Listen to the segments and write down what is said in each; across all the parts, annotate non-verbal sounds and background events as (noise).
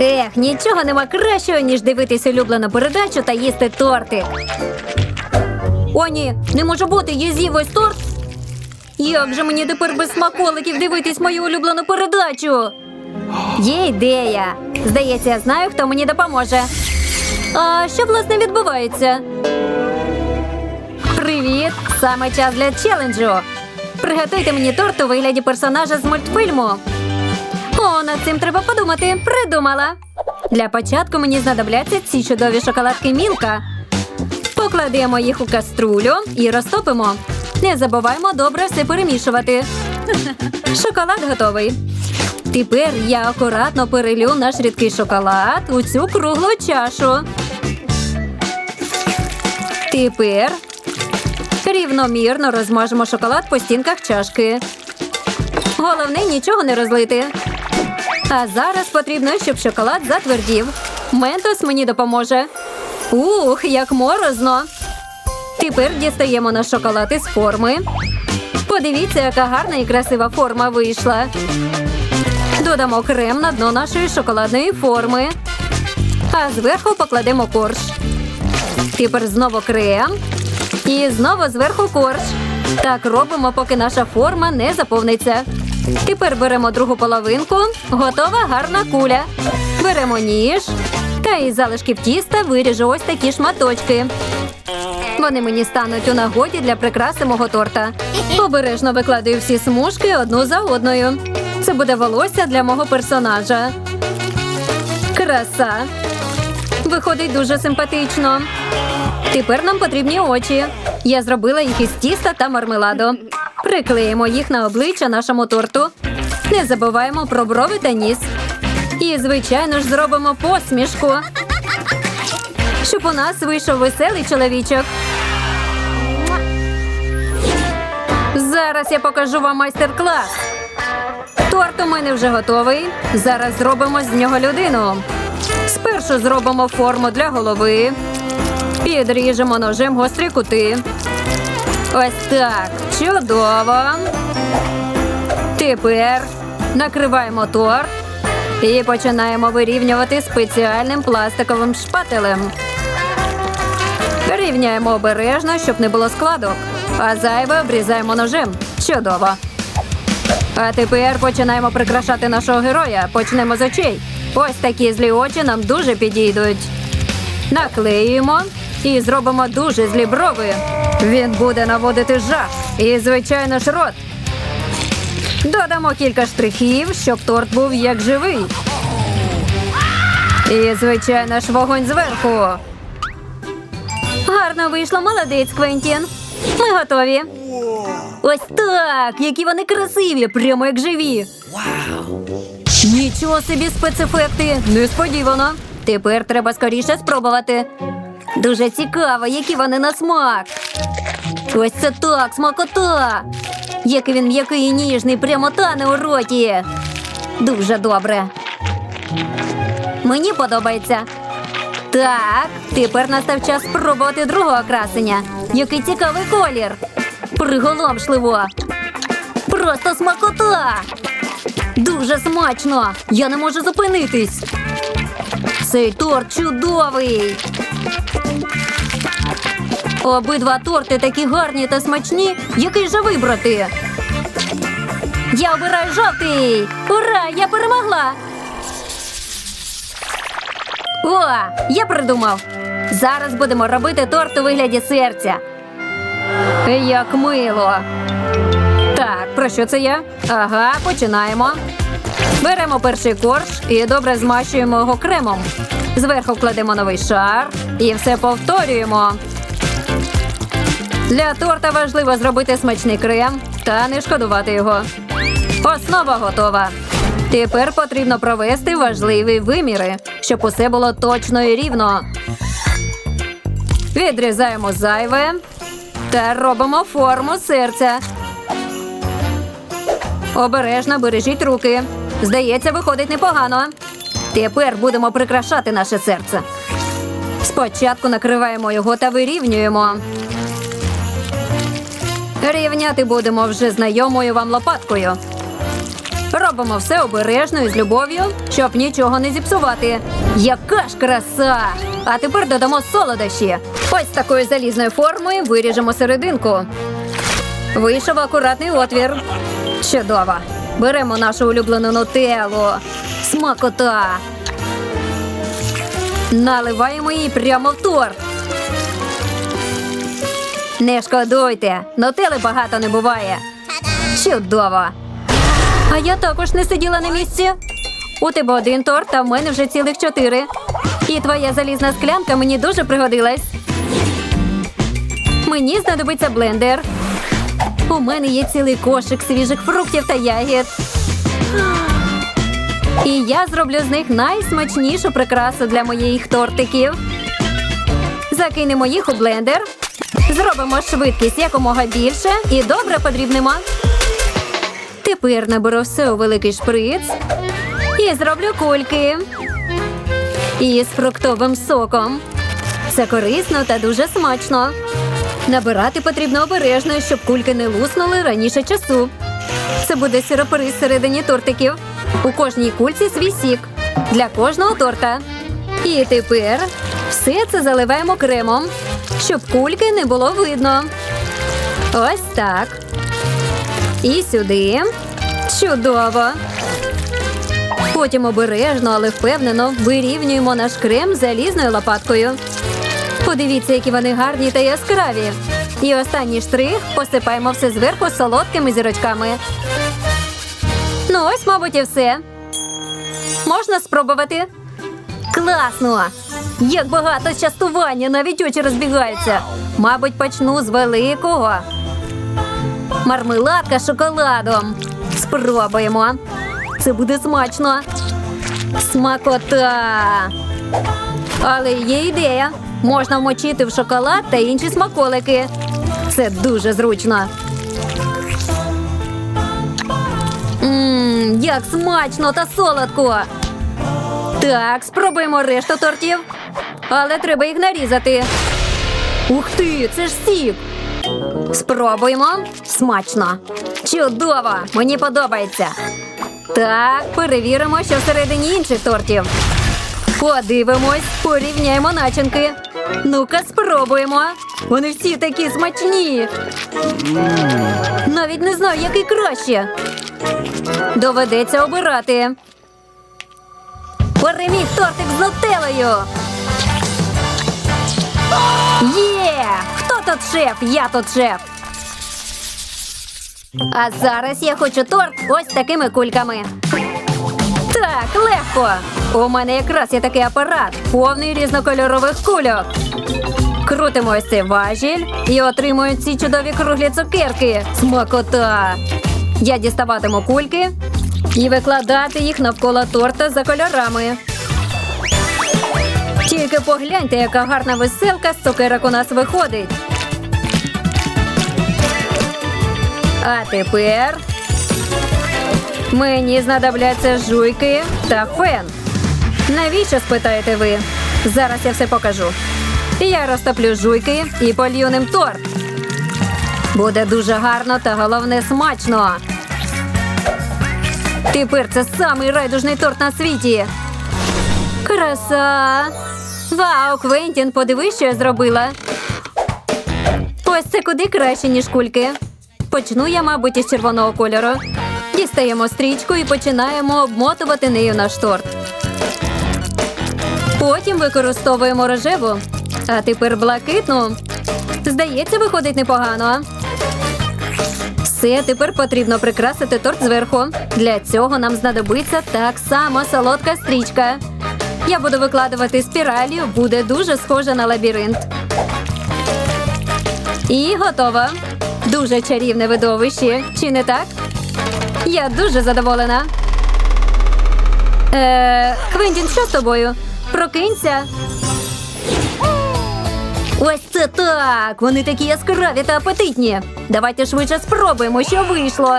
Ех, нічого нема кращого, ніж дивитись улюблену передачу та їсти торти. О, ні, не може бути, я з'їв ось торт. Як же мені тепер без смаколиків дивитись мою улюблену передачу? Є ідея. Здається, я знаю, хто мені допоможе. А що власне відбувається? Привіт! Саме час для челенджу. Приготуйте мені торт у вигляді персонажа з мультфільму. О, над цим треба подумати. Придумала. Для початку мені знадобляться ці чудові шоколадки Мілка. Покладемо їх у каструлю і розтопимо. Не забуваємо добре все перемішувати. (laughs) Шоколад готовий. Тепер я акуратно перелю наш рідкий шоколад у цю круглу чашу. Тепер рівномірно розмажемо шоколад по стінках чашки. Головне нічого не розлити. А зараз потрібно, щоб шоколад затвердів. Ментос мені допоможе. Ух, як морозно. Тепер дістаємо наш шоколад із форми. Подивіться, яка гарна і красива форма вийшла. Додамо крем на дно нашої шоколадної форми. А зверху покладемо корж. Тепер знову крем. І знову зверху корж. Так робимо, поки наша форма не заповниться. Тепер беремо другу половинку. Готова гарна куля. Беремо ніж. Та із залишків тіста виріжу ось такі шматочки. Вони мені стануть у нагоді для прикраси мого торта. Обережно викладаю всі смужки одну за одною. Це буде волосся для мого персонажа. Краса. Виходить дуже симпатично. Тепер нам потрібні очі. Я зробила їх із тіста та мармеладу. Приклеїмо їх на обличчя нашому торту. Не забуваємо про брови та ніс. І, звичайно ж, зробимо посмішку. Щоб у нас вийшов веселий чоловічок. Зараз я покажу вам майстер-клас. Торт у мене вже готовий. Зараз зробимо з нього людину. Спершу зробимо форму для голови. Підріжемо ножем гострі кути. Ось так. Чудово. Тепер накриваємо торт і починаємо вирівнювати спеціальним пластиковим шпателем. Рівняємо обережно, щоб не було складок. А зайве обрізаємо ножем. Чудово. А тепер починаємо прикрашати нашого героя. Почнемо з очей. Ось такі злі очі нам дуже підійдуть. Наклеюємо і зробимо дуже злі брови. Він буде наводити жах. І, звичайно ж, рот. Додамо кілька штрихів, щоб торт був як живий. І, звичайно ж, вогонь зверху. Гарно вийшло, молодець, Квентін. Ми готові. Ось так, які вони красиві, прямо як живі. Нічого собі спецефекти, несподівано. Тепер треба скоріше спробувати. Дуже цікаво, які вони на смак. Ось це так, смакота. Який він м'який і ніжний, прямо тане у роті. Дуже добре. Мені подобається. Так, тепер настав час спробувати другого красення. Який цікавий колір. Приголомшливо. Просто смакота. Дуже смачно. Я не можу зупинитись. Цей торт чудовий. Обидва торти такі гарні та смачні. Який же вибрати? Я обираю жовтий. Ура! Я перемогла. О, я придумав. Зараз будемо робити торт у вигляді серця. Як мило. Так, про що це я? Ага, починаємо. Беремо перший корж і добре змащуємо його кремом. Зверху кладемо новий шар і все повторюємо. Для торта важливо зробити смачний крем та не шкодувати його. Основа готова. Тепер потрібно провести важливі виміри, щоб усе було точно і рівно. Відрізаємо зайве та робимо форму серця. Обережно бережіть руки. Здається, виходить непогано. Тепер будемо прикрашати наше серце. Спочатку накриваємо його та вирівнюємо. Рівняти будемо вже знайомою вам лопаткою. Робимо все обережно і з любов'ю, щоб нічого не зіпсувати. Яка ж краса! А тепер додамо солодощі. Ось такою залізною формою виріжемо серединку. Вийшов акуратний отвір. Чудово. Беремо нашу улюблену нутеллу. Смакота. Наливаємо її прямо в торт. Не шкодуйте, нутели багато не буває. Чудово. А я також не сиділа на місці. У тебе один торт, а в мене вже цілих чотири. І твоя залізна склянка мені дуже пригодилась. Мені знадобиться блендер. У мене є цілий кошик свіжих фруктів та ягід. І я зроблю з них найсмачнішу прикрасу для моїх тортиків. Закинемо їх у блендер. Зробимо швидкість якомога більше і добре подрібнемо. Тепер наберу все у великий шприц і зроблю кульки. І з фруктовим соком. Це корисно та дуже смачно. Набирати потрібно обережно, щоб кульки не луснули раніше часу. Це буде сироприз всередині тортиків. У кожній кульці свій сік для кожного торта. І тепер все це заливаємо кремом, щоб кульки не було видно. Ось так. І сюди. Чудово. Потім обережно, але впевнено вирівнюємо наш крем залізною лопаткою. Подивіться, які вони гарні та яскраві. І останній штрих посипаємо все зверху солодкими зірочками. Ну, ось, мабуть, і все. Можна спробувати? Класно! Як багато частування, навіть очі розбігаються. Мабуть, почну з великого. Мармеладка з шоколадом. Спробуємо. Це буде смачно. Смакота. Але є ідея. Можна вмочити в шоколад та інші смаколики. Це дуже зручно. Ммм, як смачно та солодко. Так, спробуємо решту тортів. Але треба їх нарізати. Ух ти, це ж сік. Спробуємо. Смачно. Чудово! Мені подобається. Так, перевіримо, що всередині інших тортів. Подивимось, порівняємо начинки. Ну-ка, спробуємо. Вони всі такі смачні. Навіть не знаю, який краще. Доведеться обирати. Переміг тортик з нутеллою. Є! Хто тут шеф? Я тут шеф. А зараз я хочу торт ось такими кульками. Так, легко. У мене якраз є такий апарат, повний різнокольорових кульок. Крутимо ось цей важіль і отримуємо ці чудові круглі цукерки. Смакота. Я діставатиму кульки і викладати їх навколо торта за кольорами. Тільки погляньте, яка гарна веселка з цукерок у нас виходить. А тепер мені знадобляться жуйки та фен. Навіщо спитаєте ви? Зараз я все покажу. Я розтоплю жуйки і полью ним торт. Буде дуже гарно та головне смачно. Тепер це самий райдужний торт на світі. Краса! Вау, Квентін, подивись, що я зробила. Ось це куди краще, ніж кульки. Почну я, мабуть, із червоного кольору. Дістаємо стрічку і починаємо обмотувати нею наш торт. Потім використовуємо рожеву, а тепер блакитну. Здається, виходить непогано. Все, тепер потрібно прикрасити торт зверху. Для цього нам знадобиться так само солодка стрічка. Я буду викладувати спіралью, буде дуже схоже на лабіринт. І готово. Дуже чарівне видовище, чи не так? Я дуже задоволена. Е, Квентін, що з тобою? Прокинься. Ось це так! Вони такі яскраві та апетитні. Давайте швидше спробуємо, що вийшло.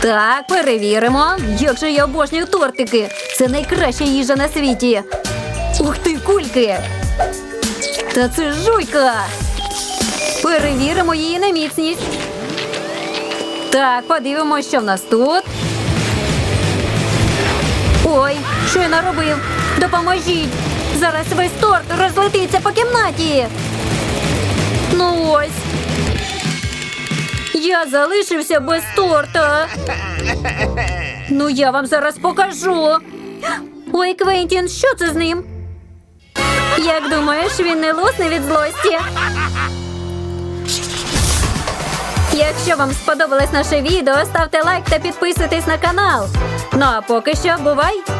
Так, перевіримо. Як же я обожнюю тортики. Це найкраща їжа на світі. Ух ти, кульки! Та це жуйка. Перевіримо її на міцність. Так, подивимося, що в нас тут. Ой, що я наробив? Допоможіть! Зараз весь торт розлетиться по кімнаті. Ну ось. Я залишився без торта. Ну, я вам зараз покажу. Ой, Квентін, що це з ним? Як думаєш, він не лусне від злості? Якщо вам сподобалось наше відео, ставте лайк та підписуйтесь на канал. Ну а поки що, бувай!